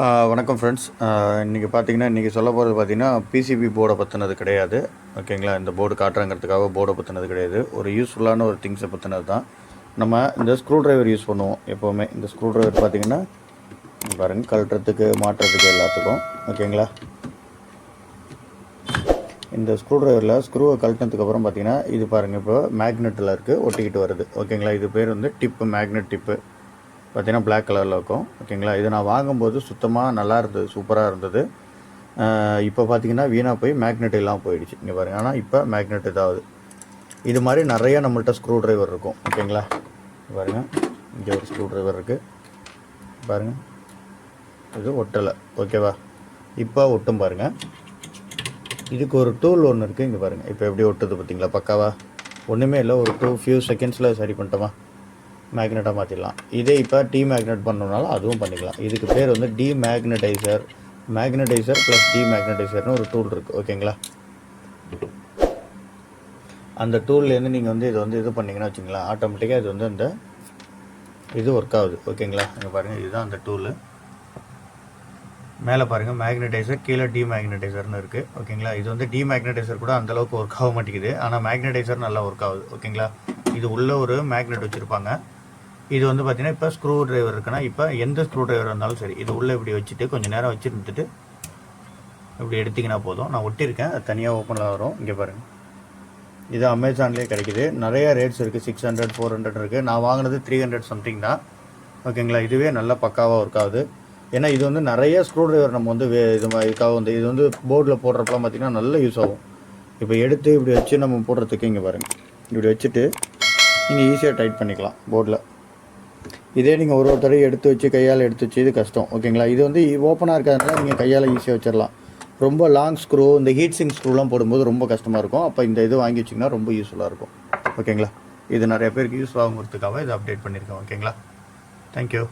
வணக்கம் ஃப்ரெண்ட்ஸ் இன்றைக்கி பார்த்தீங்கன்னா இன்றைக்கி சொல்ல போகிறது பார்த்தீங்கன்னா பிசிபி போர்டை பற்றினது கிடையாது. ஓகேங்களா இந்த போர்டு காட்டுறாங்கிறதுக்காக போர்டை பற்றினது கிடையாது. ஒரு யூஸ்ஃபுல்லான ஒரு திங்ஸை பற்றினது தான். நம்ம இந்த ஸ்க்ரூ ட்ரைவர் யூஸ் பண்ணுவோம் எப்போவுமே. இந்த ஸ்க்ரூ ட்ரைவர் பார்த்தீங்கன்னா பாருங்கள் கழட்டுறதுக்கு மாட்டுறதுக்கு எல்லாத்துக்கும். ஓகேங்களா இந்த ஸ்க்ரூ ட்ரைவரில் ஸ்க்ரூவை கழட்டினதுக்கப்புறம் பார்த்தீங்கன்னா இது பாருங்கள் இப்போ மேக்னெட்டில் இருக்குது ஒட்டிக்கிட்டு வருது. ஓகேங்களா இது பேர் வந்து டிப்பு மேக்னெட் டிப்பு பார்த்தீங்கன்னா பிளாக் கலரில் இருக்கும். ஓகேங்களா இது நான் வாங்கும்போது சுத்தமாக நல்லா இருந்தது சூப்பராக இருந்தது. இப்போ பார்த்தீங்கன்னா வீணாக போய் மேக்னெட் இல்லாமல் போயிடுச்சு. இங்கே பாருங்கள் ஆனால் இப்போ மேக்னெட் இதாகுது இது மாதிரி நிறையா நம்மள்கிட்ட ஸ்க்ரூ டிரைவர் இருக்கும். ஓகேங்களா பாருங்கள் இங்கே ஒரு ஸ்க்ரூ டிரைவர் இருக்குது பாருங்கள் இது ஒட்டலை. ஓகேவா இப்போ ஒட்டும் பாருங்கள் இதுக்கு ஒரு டூல் ஒன்று இருக்குது இங்கே பாருங்கள் இப்போ எப்படி ஒட்டுது பார்த்தீங்களா பக்காவா? ஒன்றுமே இல்லை. ஒரு டூ ஃபியூ செகண்ட்ஸில் சரி பண்ணிட்டோமா? மேக்னெட்டாக மாற்றிடலாம் இதே இப்போ டி மேக்னெட் பண்ணணுனாலும் அதுவும் பண்ணிக்கலாம். இதுக்கு பேர் வந்து டி மேக்னடைசர் மேக்னடைசர் ப்ளஸ் டி மேக்னடைசர்னு ஒரு டூல் இருக்குது ஓகேங்களா அந்த டூல்லேருந்து நீங்கள் வந்து இதை வந்து இது பண்ணிங்கன்னா வச்சுங்களேன் ஆட்டோமேட்டிக்காக இது வந்து அந்த இது ஒர்க் ஆகுது. ஓகேங்களா இங்கே பாருங்கள் இதுதான் அந்த டூலு மேலே பாருங்கள் மேக்னடைசர் கீழே டி மேக்னடைசர்னு இருக்குது ஓகேங்களா இது வந்து டி மேக்னடைசர் கூட அந்த அளவுக்கு ஒர்க் ஆக மாட்டேங்குது. ஆனால் மேக்னடைசர் நல்லா ஒர்க் ஆகுது. ஓகேங்களா இது உள்ள ஒரு மேக்னெட் வச்சுருப்பாங்க. இது வந்து பார்த்தீங்கன்னா இப்போ ஸ்க்ரூ டிரைவர் இருக்குன்னா இப்போ எந்த ஸ்க்ரூ டிரைவர் இருந்தாலும் சரி இது உள்ளே இப்படி வச்சுட்டு கொஞ்சம் நேரம் வச்சுருந்துட்டு இப்படி எடுத்திங்கன்னா போதும். நான் ஒட்டியிருக்கேன். அது தனியாக ஓப்பனில் வரும். இங்கே பாருங்கள் இது அமேசான்லேயே கிடைக்குது. நிறைய ரேட்ஸ் இருக்குது சிக்ஸ் ஹண்ட்ரட் ஃபோர் ஹண்ட்ரட் இருக்குது நான் வாங்கினது த்ரீ ஹண்ட்ரட் சம்திங் தான். ஓகேங்களா இதுவே நல்லா பக்காவாக ஒர்க் ஆகுது. ஏன்னா இது வந்து நிறைய ஸ்க்ரூ டிரைவர் நம்ம வந்து வே- இது மாதிரி இதுக்காக வந்து இது வந்து போர்டில் போடுறப்பலாம் பார்த்தீங்கன்னா நல்ல யூஸ் ஆகும். இப்போ எடுத்து இப்படி வச்சு நம்ம போடுறதுக்கு இங்கே பாருங்கள் இப்படி வச்சுட்டு நீங்கள் ஈஸியாக டைட் பண்ணிக்கலாம் போர்டில் இதே நீங்கள் ஒரு ஒரு தடவை எடுத்து வச்சு கையால் எடுத்து வச்சு இது கஷ்டம். ஓகேங்களா? இது வந்து ஓப்பனாக இருக்கிறதுனால நீங்கள் கையால் ஈஸியாக வச்சிடலாம் ரொம்ப லாங் ஸ்க்ரூ இந்த ஹீட் சிங் ஸ்க்ரூலாம் போடும்போது ரொம்ப கஷ்டமாக இருக்கும். அப்போ இந்த இது வாங்கி வச்சிங்கன்னா ரொம்ப யூஸ்ஃபுல்லாக இருக்கும். ஓகேங்களா? இது நிறைய பேருக்கு யூஸ் ஆகுங்கிறதுக்காக இதை அப்டேட் பண்ணியிருக்கேன். ஓகேங்களா? தேங்க்யூ